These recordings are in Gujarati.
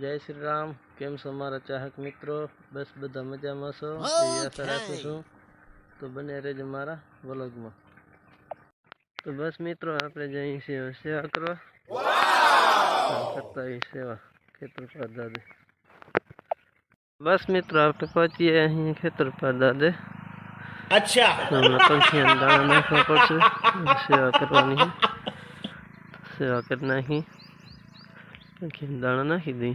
જય શ્રી રામ. કેમ છો મારા ચાહક મિત્રો? બસ બધા મજામાં છો? આશા રાખું છું. તો બને રહેજો મારા વ્લોગમાં. તો બસ મિત્રો આપણે જઈ સેવા સેવા કરો. કરતા સેવા ખેતર દાદે. બસ મિત્રો આપણે પહોંચીએ અહીં ખેતર દાદે. અચ્છા. પંખી દાણા નાખવા પડશે. સેવા કરવાની. સેવા કરી નાખી. દાણા નાખી દઈ.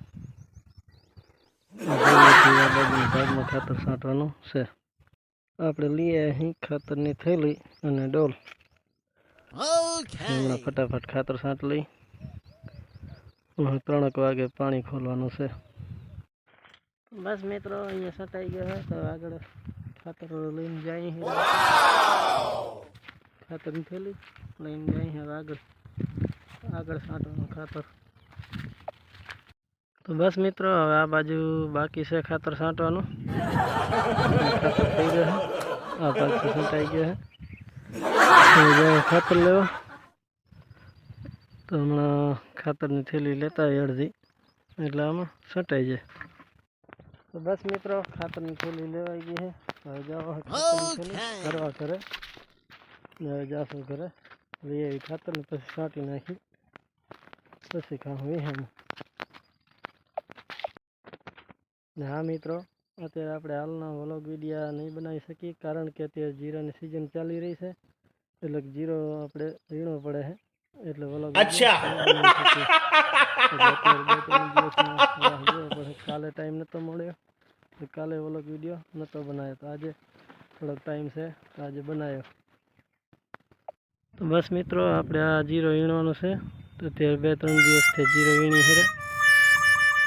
ભાગમાં ખાતર છાંટવાનું છે આપણે લઈએ અહીં ખાતરની થેલી અને ડોલ. હમણાં ફટાફટ ખાતર છાંટ લઈ. ત્રણેક વાગે પાણી ખોલવાનું છે. બસ મિત્રો, અહીંયા છટાઈ ગયો છે, તો આગળ ખાતર લઈને જાય ખાતરની થેલી લઈને જાય હવે આગળ આગળ છાંટવાનું ખાતર. તો બસ મિત્રો હવે આ બાજુ બાકી છે ખાતર છાંટવાનું ખાતર થઈ ગયો છે આ ભાગ છંટાઈ ગયો છે હવે જાય ખાતર લેવા તો હમણાં ખાતરની થેલી લેતા હોય અડધી એટલે આમાં છંટાઈ જાય તો બસ મિત્રો ખાતરની થેલી લેવાઈ ગઈ છે હવે જાઓ ખાતરની થેલી કરવા કરે ને હવે જાશું ઘરે લઈ આવી ખાતરને પછી છાંટી નાખી પછી ખાવું વિહાનું ને હા મિત્રો. અત્યારે આપણે હાલના વ્લોગ વિડીયા નહીં બનાવી શકીએ કારણ કે અત્યારે જીરાની સિઝન ચાલી રહી છે. એટલે જીરો આપણે ઝીણો પડે છે. એટલે વ્લોગ. કાલે ટાઈમ નહોતો મળ્યો. કાલે વ્લોગ વીડિયો નહોતો બનાવ્યો. તો આજે થોડોક ટાઈમ છે તો આજે બનાવ્યો. તો બસ મિત્રો આપણે આ જીરો વીણવાનો છે. તો અત્યારે બે ત્રણ દિવસથી જીરો વીણી છે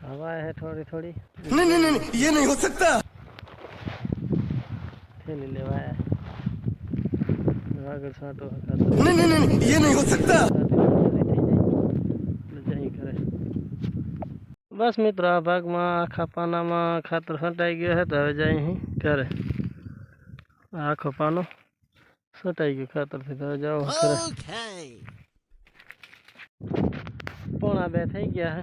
ہوا ہے تھوڑی تھوڑی۔ نہیں نہیں نہیں یہ نہیں ہو سکتا۔ پھیل لے ہوا ہے راگر ساٹو نہیں نہیں نہیں یہ نہیں ہو سکتا۔ બસ મિત્રો આ ભાગમાં આખા પાનામાં ખાતર છંટાઈ ગયો છે હવે જાય અહીં ઘરે આખો પાનો છંટાઈ ગયો ખાતરથી તો જાઓ પોણા બે થઈ ગયા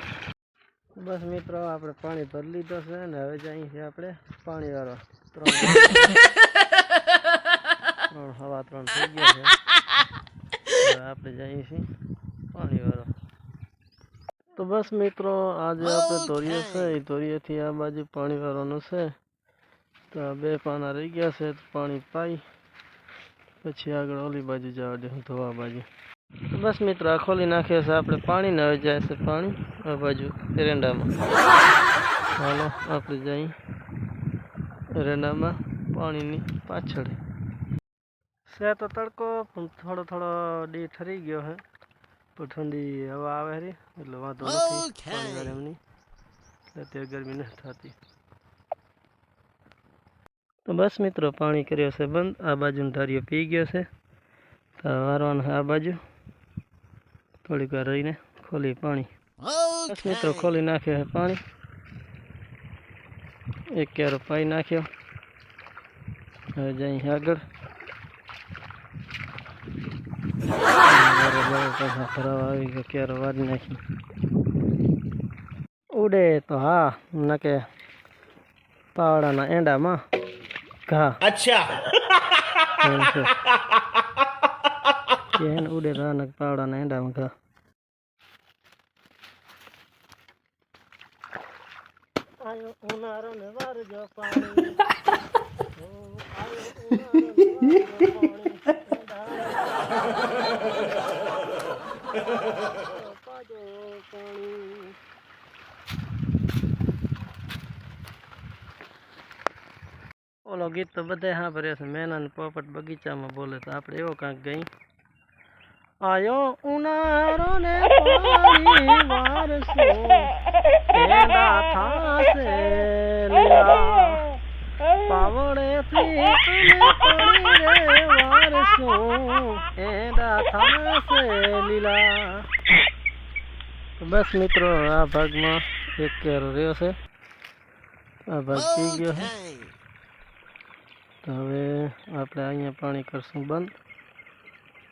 બસ મિત્રો, આપણે પાણી ભરી લીધો છે ને હવે જઈએ છીએ આપણે પાણી વાળો ત્રણ હવા ત્રણ થઈ ગયા છે. આપણે જઈએ છીએ પાણી વાળો તો બસ મિત્રો, આજે આપણે ધોરીએ છે, એ ધોરીએથી આ બાજુ પાણી વાળવાનું છે. તો આ બે પાના રહી ગયા છે, પાણી પાઈ, પછી આગળ ઓલી બાજુ જવા દે ધોવા બાજુ. બસ મિત્રો આ ખોલી નાખ્યો છે. આપણે પાણી ને હવે જાય છે પાણી. આ બાજુ એરંડામાં. હાલો આપણે જઈ એરંડામાં પાણીની પાછળ. છે તો તડકો પણ થોડો થોડો ડી ઠરી ગયો છે. પણ ઠંડી હવા આવે રી એટલે વાંધો નથી. પાણી એમની અત્યારે ગરમી નથી થતી. તો બસ મિત્રો પાણી કર્યો છે બંધ. આ બાજુનો ધાર્યો પી ગયો છે. તો વારવાનું આ બાજુ. થોડીક વાર રહીને ખોલી પાણી. મિત્રો ખોલી નાખ્યો પાણી. એક ક્યારો પાઈ નાખ્યો. હવે જઈ આગળ. આવી ગયો ક્યારો વારી નાખી ઉડે તો હા નકે પાવડાના એંડામાં ઘા. અચ્છા. એમ છે કે એને ઉડે રાનક પાવડાના એંડામાં ઘા આયો ઉનાળો ને વારજો પાણી ઓ, આયો ઉનાળો ને વારજો પાણી. પાજો પાણી. ઓલો ગીત તો બધા સાંભળ્યો છે મેના ને પોપટ બગીચામાં બોલે તો આપણે એવો કાંક ગઈ આયો ઉનારો ને પાણી વારસો. કેડા થાશે લીલા. પાવડેથી અને પડી રે વારસો. એડા થાશે લીલા. બસ મિત્રો આ ભાગમાં એક કેર રહ્યો છે. આ ભાગ પી ગયો છે. તો હવે આપણે અહીંયા પાણી કરશું બંધ.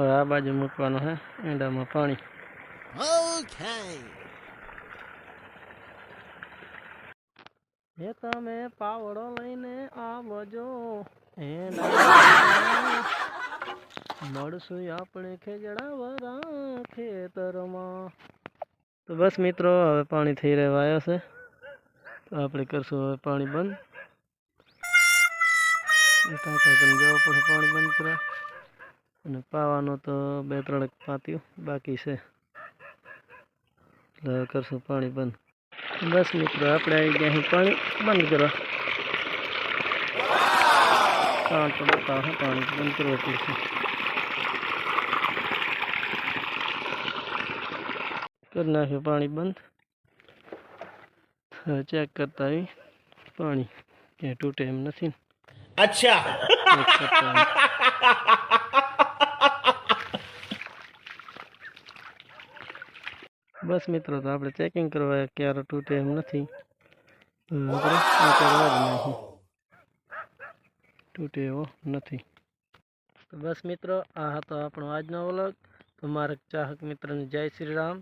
હવે આ બાજુ મૂકવાનો હે એંડામાં પાણી. એ તમે પાવડો લઈને આવજો. મળશું આપણે ખેજડાવરા ખેતરમાં. તો બસ મિત્રો હવે પાણી થઈ રહેવા આવ્યો છે. તો આપણે કરશું હવે પાણી બંધ. કાંઈ કરીને જવું પડે પાણી બંધ કરવા અને પાવાનો તો બે ત્રણ પાત્યું બાકી છે. એટલે કરશું પાણી બંધ. બસ મિત્રો આપણે આવી ગયા અહીં પાણી બંધ કરવા. કારણ તો બતાવો પાણી બંધ કરવું પડશે. કરી નાખ્યું પાણી બંધ. હવે ચેક કરતા આવી પાણી ક્યાંય તૂટે એમ નથી ને. બસ મિત્રો તો આપણે ચેકિંગ કરવા ક્યારે તૂટે એમ નથી. તૂટે એવો નથી. તો બસ મિત્રો આ હતો આપણો આજનો વ્લોગ. તો મારા ચાહક મિત્રને જય શ્રી રામ.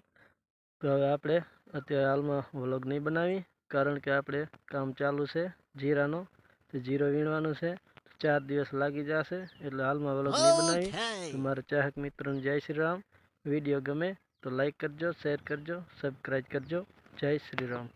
તો હવે આપણે અત્યારે હાલમાં વ્લોગ નહીં બનાવી કારણ કે આપણે કામ ચાલુ છે જીરાનો. તો જીરો વીણવાનું છે. ચાર દિવસ લાગી જશે એટલે હાલમાં વ્લોગ નહીં બનાવી. મારા ચાહક મિત્રોને જય શ્રી રામ. વીડિયો ગમે تو لائک کر جو شیئر کر جو سبسکرائب کر جو۔ جے شری رام۔